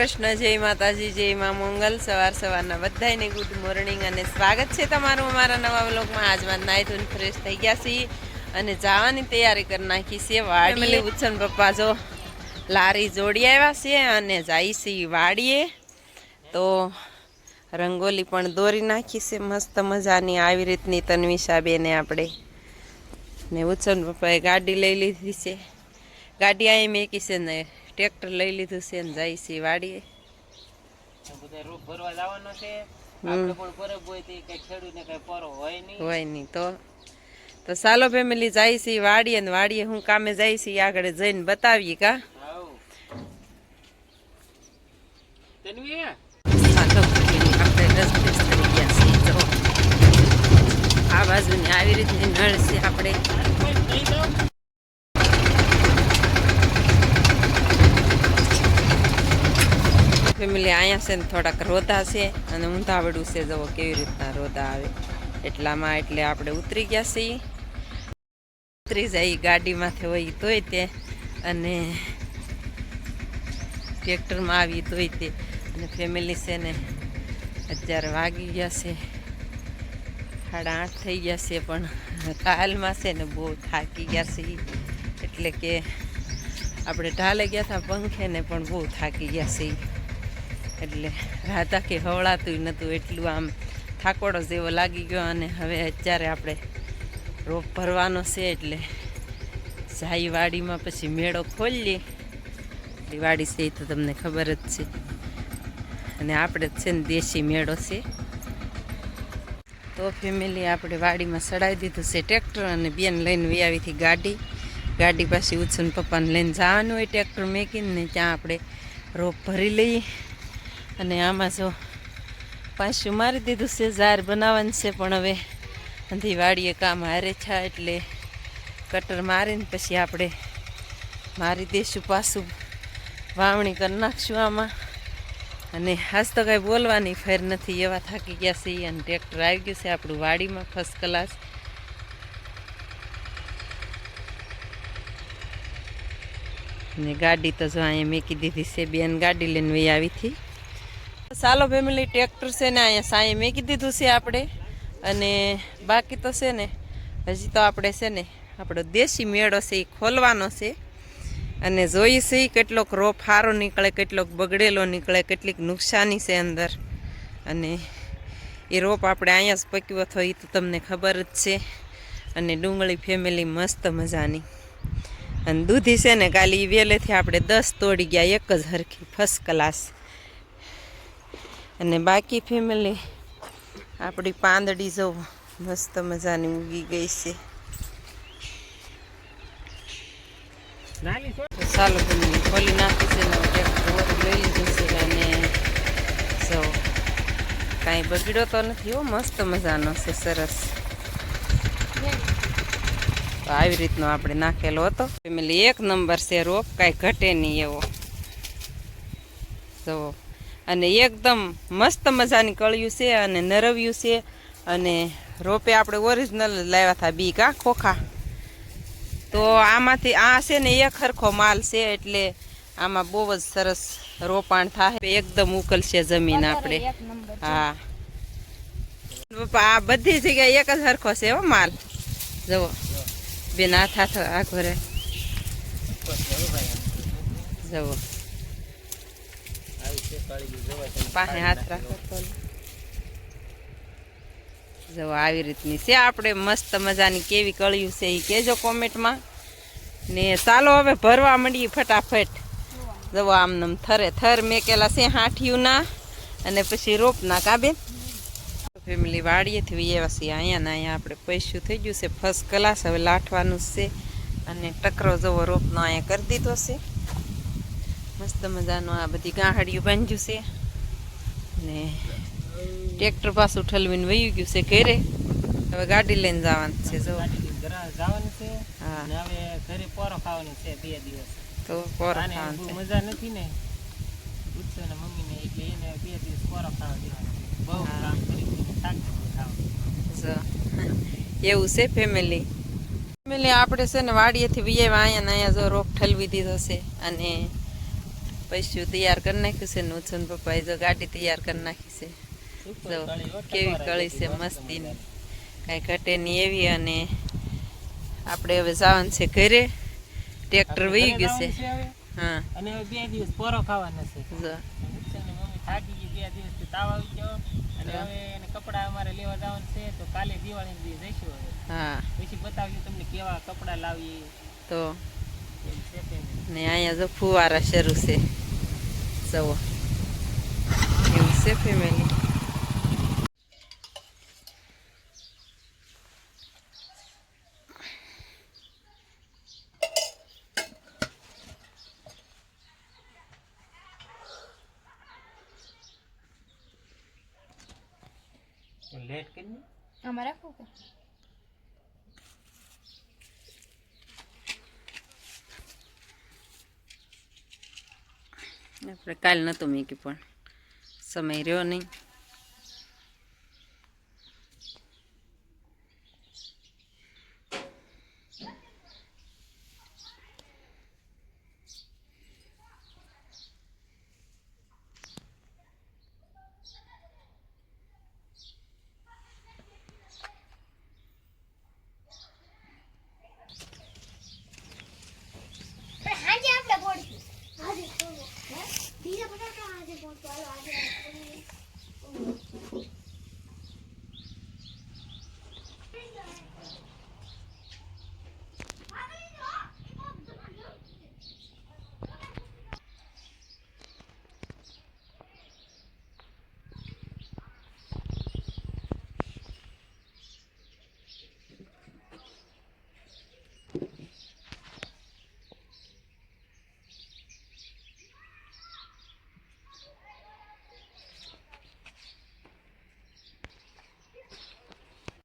કૃષ્ણ જય માતાજી જય મા મંગલ. સવાર સવારના બધાને ગુડ મોર્નિંગ અને સ્વાગત છે તમારું અમારા નવા વ્લોગમાં. આજમાં નાઈ ધોઈને ફ્રેશ થઈ ગયા છીએ અને જવાની તૈયારી કરી નાખી છે વાડીએ. ઉત્સન પપ્પા જો લારી જોડી આવ્યા છે અને જાય છે વાડીએ. તો રંગોલી પણ દોરી નાખી છે. મસ્ત મજાની આવી રીતની તન્વિષા બેને આપણે. ને ઉત્સન પપ્પાએ ગાડી લઈ લીધી છે. ગાડી અહીં મેકી છે ને ટ્રેક્ટર લઈ લીધું છે ને જાય છે વાડીએ. બધા રૂપ ભરવા જવાનો છે. આપણે પણ પરબ હોય તે કઈ ખેડૂતને કઈ પરો હોય નહીં. હોય નહીં તો. તો ચાલો ફેમિલી જાય છે વાડીએ ને વાડીએ હું કામે જાય છે ઈ આગળ જઈને બતાવીએ કા. હાઉ. તન્વી? ચાલો family, આપણે રસ્તે થઈ ગયા છીએ જો. આ બાજુની આવી રીતની નળ છે આપણે લઈ જાઓ. ફેમિલી અહીંયા છે ને થોડાક રોદા છે અને ઊંધાવડું છે જવો કેવી રીતના રોદા આવે. એટલામાં એટલે આપણે ઉતરી ગયા છીએ. ઉતરી જાય ગાડીમાંથી હોય તોય તે. અને ટ્રેક્ટરમાં આવી તોય તે. અને ફેમિલી છે ને અત્યારે વાગી ગયા છે. સાડા આઠ થઈ ગયા છે પણ કાલમાં છે ને બહુ થાકી ગયા છે એટલે કે આપણે ઢાલે ગયા હતા પંખે ને પણ બહુ થાકી ગયા છે એટલે રાતા કે હવળાતું નહોતું એટલું આમ થાકોડો જેવો લાગી ગયો અને હવે અત્યારે આપણે રોપ ભરવાનો છે એટલે સાઈ વાડીમાં પછી મેળો ખોલીએ. વાડી છે એ તો તમને ખબર જ છે. અને આપણે છે ને દેશી મેળો છે. તો ફેમિલી આપણે વાડીમાં સડાવી દીધું છે ટ્રેક્ટર અને બેન લઈને વી આવી હતી ગાડી. ગાડી પાછી ઉછન પપ્પાને લઈને જવાનું હોય ટ્રેક્ટર મેકીને ત્યાં આપણે રોપ ભરી લઈએ. અને આમાં જો પાછું મારી દીધું છે ઝાર બનાવવાનું છે, પણ હવે દિવાળીએ કામ હારે છે, એટલે કટર મારીને પછી આપણે મારી દઈશું પાછું વાવણી કરી નાખશું આમાં. અને આજ તો કાંઈ બોલવાની ફેર નથી, એવા થાકી ગયા છે અને ટ્રેક્ટર આવી ગયું છે આપણું વાડીમાં ફર્સ્ટ ક્લાસ ને ગાડી તો જો અહીંયા મેકી દીધી છે, બેન ગાડી લઈને વહી આવી હતી. ચાલો ફેમિલી ટ્રેક્ટર છે ને અહીંયા સાંઈ મેકી દીધું છે આપણે. અને બાકી તો છે ને, હજી તો આપણે છે ને, આપણો દેશી મેળો છે, એ ખોલવાનો છે. અને જોઈ છે કેટલોક રોપ સારો નીકળે, કેટલોક બગડેલો નીકળે, કેટલીક નુકસાની છે અંદર. અને એ રોપ આપણે અહીંયા જ પક્યો હતો એ તો તમને ખબર જ છે. અને ડુંગળી ફેમિલી મસ્ત મજાની. અને દૂધી છે ને કાલે એ વેલેથી આપણે દસ તોડી ગયા, એક જ હરખી ફર્સ્ટ ક્લાસ અને બાકી ફેમિલી આપણી પાંદડી જો મસ્ત મજાની ઉગી ગઈ છે. ચાલો ફેમિલી ખોલી નાખી છે ને ટ્રેક્ટર લઈ છે અને જો, કાંઈ બગડ્યો તો નથી હો, મસ્ત મજાનો છે, સરસ. તો આવી રીતનો આપણે નાખેલો હતો. ફેમિલી એક નંબર છે રોપ, કાંઈ ઘટે નહીં એવો. જુઓ અને એકદમ મસ્ત મજાની કળિયું છે અને નરવ્યું છે અને રોપે આપણે ઓરિજિનલ લાવ્યા હતા બી કા ખોખા. તો આમાંથી આ છે ને એક સરખો માલ છે એટલે આમાં બહુ જ સરસ રોપાણ થાય. એકદમ ઉકલશે જમીન આપણે. હા. પપ્પા આ બધી જગ્યાએ એક જ સરખો છે હો માલ. જવો બેન હાથ હાથ આ ઘરે. જુઓ આવી છે કાળી ગઈ જોવાય તમે. પાસે હાથ રાખો જો આવી રીતની છે. આપણે મસ્ત મજાની કેવી કળિયું છે એ કહેજો કોમેન્ટમાં. ને ચાલો હવે ભરવા મળીએ ફટાફટ. જવો આમ થરે થર મેકેલા છે હાંઠિયુંના. અને પછી રોપના કાબે ફેમિલી વાડીએથી એવા છીએ. અહીંયા ને અહીંયા આપણે પૈસું થઈ ગયું છે. ફર્સ્ટ ક્લાસ હવે લાઠવાનું છે. અને ટકરો જવો રોપનો અહીંયા કરી દીધો છે. મસ્ત મજાનું આ બધી ગાંહડિયું બાંધ્યું છે. ને ટ્રેક્ટર પાછું ઠલવીને વયું ગયું છે ઘરે. હવે ગાડી લઈને જવાનું છે જો. જવાનું છે. હા. અને હવે ઘરે પોરો ખાવાની છે બે દિવસ. તો પોર ખાવાનું મજા નથી ને. પૂછશે ને મમ્મીને એટલે એને બે દિવસ પોરો ખાવા દેવાનો બહુ કામ કરી. એવું છે ફેમિલી? ફેમિલી આપણે છે ને વાડીએથી વિયે અહીંયા અહીંયા જો રોપ ઠલવી દીધો છે. અને પૈસું તૈયાર કરી નાખ્યું છે નુચન પપ્પાએ જો ગાડી તૈયાર કરી નાખી છે. હો, કેવી કળી છે મસ્તીની. કાંઈ ઘટે નહીં એવી અને આપણે હવે જવાનું છે ઘરે. ટ્રેક્ટર વહી ગયું છે. હા. અને બે દિવસ પોરો ખાવાનો છે. જો. મમ્મી થાકી ગઈ બે દિવસ તાવ આવી ગયો. અને હવે એને કપડાં અમારે લેવા જવાનું છે તો કાલે દિવાળીના દિવસ જઈશું હા. પછી બતાવ્યું તમને કેવા કપડાં લાવીએ. તો છે તે. ને અહીંયા જો ફુવારા શરૂ છે. જવો એવું છે ફેમિલી લેટ કરીને આમાં રાખવું આપણે કાલ નહોતું મૂક્યું પણ સમય રહ્યો નહીં પણ હાજે આપણે પોડશું હાજે પોડો